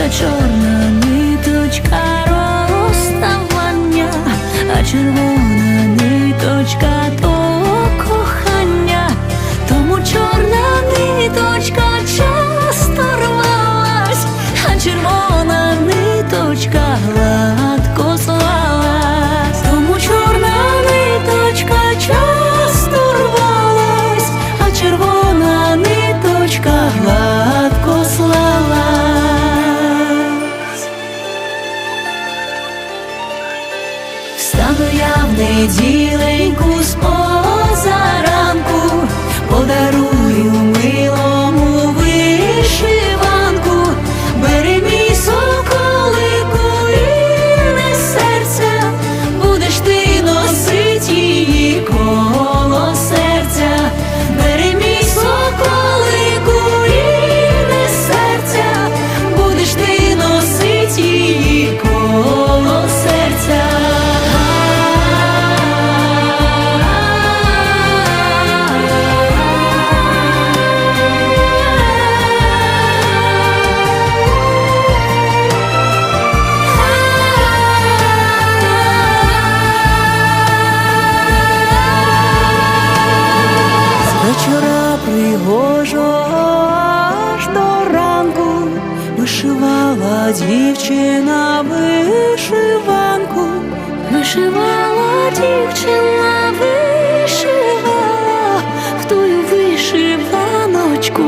Та чорна ниточка розставання, а червона ниточка то кохання, тому чорна ниточка часто рвалась, а червона ниточка Встану я в неділеньку з позаранку, подарую вечора пригожо аж до ранку. Вишивала дівчина вишиванку, вишивала дівчина, вишивала, в тую вишиваночку